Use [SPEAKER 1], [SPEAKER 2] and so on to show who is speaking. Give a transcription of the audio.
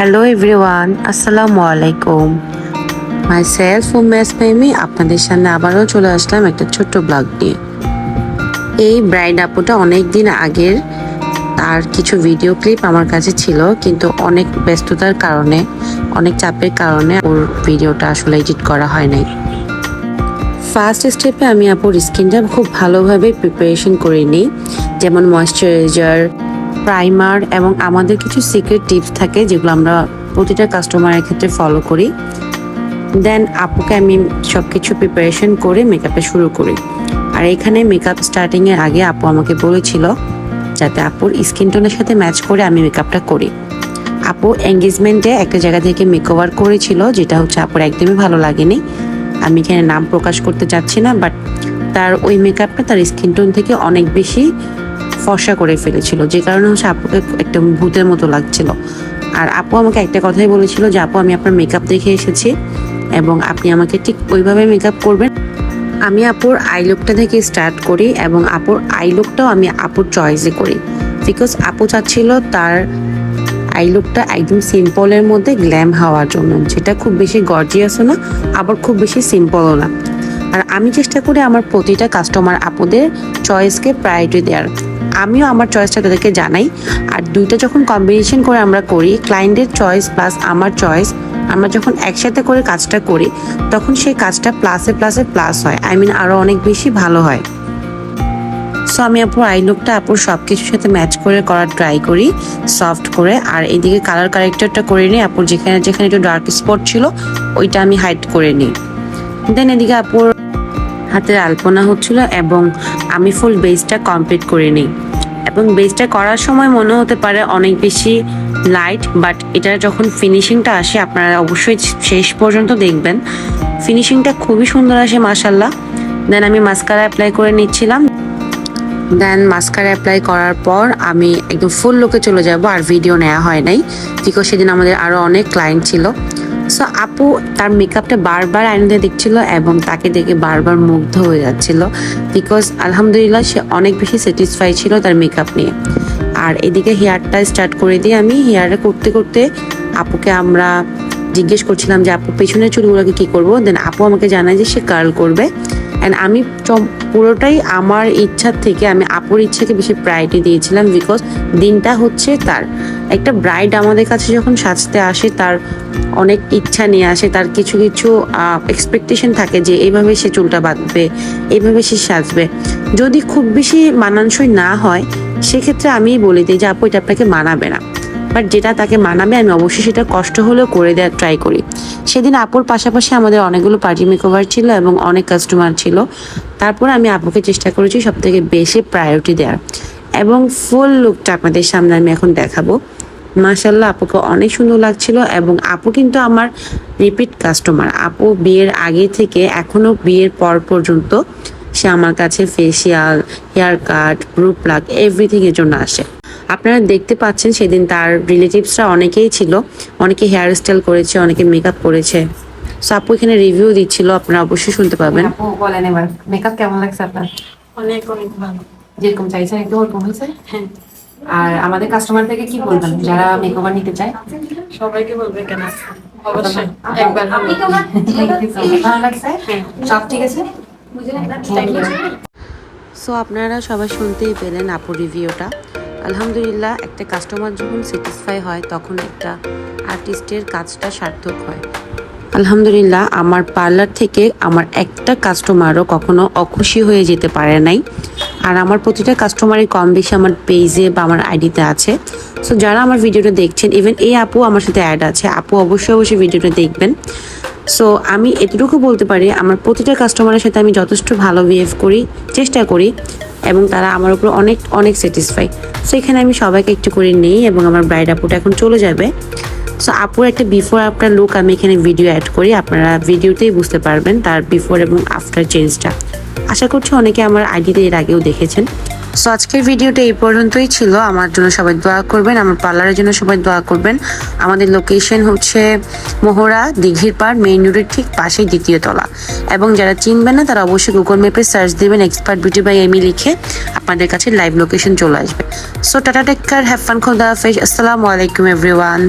[SPEAKER 1] Hello everyone আসসালামু আলাইকুম my self Umesh Mamy আপনাদের সামনে আবারও চলে আসলাম একটা ছোট্ট ব্লগ নিয়ে। এই ব্রাইড আপুটা অনেক দিন আগের তার কিছু ভিডিও ক্লিপ আমার কাছে ছিল, কিন্তু অনেক ব্যস্ততার কারণে, অনেক চাপের কারণে ওর ভিডিওটা আসলে এডিট করা হয় নাই। ফার্স্ট স্টেপে আমি আপুর স্কিনটা খুব ভালোভাবে প্রিপারেশন করে নিই, যেমন ময়শ্চারাইজার প্রাইমার এবং আমাদের কিছু সিক্রেট টিপস থাকে যেগুলো আমরা প্রতিটা কাস্টমারের ক্ষেত্রে ফলো করি। দেন আপুকে আমি সব কিছু প্রিপারেশন করে মেকআপে শুরু করি। আর এখানে মেকআপ স্টার্টিংয়ের আগে আপু আমাকে বলেছিল যাতে আপুর স্কিন টোনের সাথে ম্যাচ করে আমি মেকআপটা করি। আপু এঙ্গেজমেন্টে একটা জায়গা থেকে মেকওভার করেছিল, যেটা হচ্ছে আপুর একদমই ভালো লাগেনি। আমি এখানে নাম প্রকাশ করতে চাচ্ছি না বাট তার ওই মেকআপটা তার স্কিন টোন থেকে অনেক বেশি ফর্সা করে ফেলেছিল। যে কারণে হচ্ছে আপুকে একটা ভূতের মতো লাগছিল। আর আপু আমাকে একটা কথাই বলেছিল যে, আপু, আমি আপনার মেকআপ দেখে এসেছি এবং আপনি আমাকে ঠিক ওইভাবে মেকআপ করবেন। আমি আপুর আই লুকটা থেকে স্টার্ট করি এবং আপুর আই লুকটাও আমি আপুর চয়েসে করি। বিকজ আপু চাচ্ছিল তার আই লুকটা একদম সিম্পলের মধ্যে গ্ল্যাম হওয়ার জন্য। যেটা খুব বেশি গর্জিয়াসও না, আবার খুব বেশি সিম্পলও না। আর আমি চেষ্টা করি আমার প্রতিটা কাস্টমার আপুদের চয়েসকে প্রায়োরিটি দেওয়ার। আমিও আমার চয়েসটা তাদেরকে জানাই। আর দুইটা যখন কম্বিনেশন করে আমরা করি ক্লায়েন্টের চয়েস প্লাস আমার চয়েস আমরা যখন একসাথে করে কাজটা করি, তখন সেই কাজটা প্লাসে প্লাসে প্লাস হয়। আই মিন আরও অনেক বেশি ভালো হয়। সো আমি আপুর আই লুকটা আপুর সব কিছুর সাথে ম্যাচ করে, করার ট্রাই করি সফট করে। আর এদিকে কালার কারেক্টারটা করে নিই আপুর যেখানে যেখানে একটু ডার্ক স্পট ছিল, ওইটা আমি হাইড করে নিই। দেন এদিকে আপুর হাতের আলপনা হচ্ছিল এবং আমি ফুল বেসটা কমপ্লিট করে নিই। এবং বেসটা করার সময় মনে হতে পারে অনেক বেশি লাইট বাট এটার যখন ফিনিশিংটা আসে, আপনারা অবশ্যই শেষ পর্যন্ত দেখবেন। ফিনিশিংটা খুবই সুন্দর আসে মাসাল্লাহ দেন আমি মাস্কারা অ্যাপ্লাই করে নিচ্ছিলাম। দেন মাস্কারা অ্যাপ্লাই করার পর আমি একদম ফুল লোকে চলে যাব, আর ভিডিও নেওয়া হয় নাই বিকজ সেদিন আমাদের আরও অনেক ক্লায়েন্ট ছিল। সো আপু তার মেকআপটা বারবার আইনাতে দেখছিল এবং তাকে দেখে বারবার মুগ্ধ হয়ে যাচ্ছিল বিকজ আলহামদুলিল্লাহ সে অনেক বেশি স্যাটিসফাই ছিল তার মেকআপ নিয়ে। আর এদিকে হেয়ারটা স্টার্ট করে দিয়ে আমি হেয়ারটা করতে করতে আপুকে আমরা জিজ্ঞেস করছিলাম যে, আপু, পেছনের চুলগুলোকে কী করব? দেন আপু আমাকে জানায় যে, সে কার্ল করবে। অ্যান্ড আমি পুরোটাই আমার ইচ্ছার থেকে, আমি আপুর ইচ্ছাকে বেশি প্রায়োরিটি দিয়েছিলাম বিকজ দিনটা হচ্ছে তার। একটা ব্রাইড আমাদের কাছে যখন সাজতে আসে, তার অনেক ইচ্ছা নিয়ে আসে, তার কিছু কিছু এক্সপেকটেশন থাকে যে এইভাবে সে চুলটা বাঁধবে এইভাবে সে সাজবে। যদি খুব বেশি মানানসই না হয়, সেক্ষেত্রে আমি বলে দিই যে, আপু, এটা আপনাকে মানাবে না। বাট যেটা তাকে মানাবে, আমি অবশ্যই সেটা কষ্ট হলেও করে দেওয়ার ট্রাই করি। সেদিন আপুর পাশাপাশি আমাদের অনেকগুলো পার্টি মেকওভার ছিল এবং অনেক কাস্টমার ছিল। তারপর আমি আপুকে চেষ্টা করেছি সব থেকে বেশি প্রায়োরিটি দেওয়ার এবং ফুল লুকটা আপনাদের সামনে আমি এখন দেখাবো। মাশাল্লাহ আপুকে অনেক সুন্দর লাগছিল এবং আপু কিন্তু আমার রিপিট কাস্টমার আপু বিয়ের আগে থেকে এখনও বিয়ের পর পর্যন্ত সে আমার কাছে facial haircut brow pluck everything এর জন্য আসে। আপনারা দেখতে পাচ্ছেন সেদিন তার রিলেটিভসরা অনেকেই ছিল অনেকে হেয়ার স্টাইল করেছে অনেকে মেকআপ করেছে। সো আপু এখানে রিভিউ দিচ্ছিল আপনারা অবশ্যই শুনতে পাবেন।
[SPEAKER 2] আপু বলেন এবার মেকআপ কেমন লাগছে আপনার?
[SPEAKER 3] অনেক অনেক ভালো।
[SPEAKER 2] যেরকম চাইছেন একটু ওরকম হয়েছে?
[SPEAKER 3] হ্যাঁ।
[SPEAKER 2] আর আমাদের কাস্টমার থেকে কি বলবেন যারা মেকওভার নিতে চায়?
[SPEAKER 3] সবাইকে বলবে কেন? অবশ্যই। একবার.
[SPEAKER 2] ভালো। লাগছে? সব ঠিক আছে?
[SPEAKER 1] সো আপনারা সবাই শুনতেই পেলেন আপুর রিভিউটা আলহামদুলিল্লাহ, একটা কাস্টমার যখন স্যাটিসফাই হয়, তখন একটা আর্টিস্টের কাজটা সার্থক হয়। আলহামদুলিল্লাহ, আমার পার্লার থেকে আমার একটা কাস্টমারও কখনো অখুশি হয়ে যেতে পারে নাই। আর আমার প্রতিটা কাস্টমারই কম বেশি আমার পেজে বা আমার আইডিতে আছে। সো যারা আমার ভিডিওটা দেখছেন ইভেন এই আপু আমার সাথে অ্যাড আছে, আপু অবশ্যই অবশ্যই ভিডিওটা দেখবেন। সো আমি এতটুকু বলতে পারি, আমার প্রতিটা কাস্টমারের সাথে আমি যথেষ্ট ভালো বিহেভ করি, চেষ্টা করি। এবং তারা আমার উপর অনেক অনেক স্যাটিসফাই সো এখানে আমি সবাইকে একটু করে নিই এবং আমার ব্রাইড আপুটা এখন চলে যাবে। সো আপুর একটা বিফোর আফটার লুক আমি এখানে ভিডিও অ্যাড করি। আপনারা ভিডিওতেই বুঝতে পারবেন তার বিফোর এবং আফটার চেঞ্জটা আশা করছি অনেকে আমার আইডিতে এর আগেও দেখেছেন। সো আজকের ভিডিওটা এই পর্যন্তই ছিল। আমার জন্য সবাই দোয়া করবেন, আমার পার্লারের জন্য সবাই দোয়া করবেন। আমাদের লোকেশন হচ্ছে মোহরা, দিঘির পাড় মেইন রোডের ঠিক পাশেই দ্বিতীয় তলা। এবং যারা চিনবেন না, তারা অবশ্যই গুগল ম্যাপে সার্চ দেবেন এক্সপার্ট বিউটি বাই এমি লিখে আপনাদের কাছে লাইভ লোকেশন চলে আসবে। So tata take care have fun খোদা হাফেজ। আসসালামু আলাইকুম এভরিওয়ান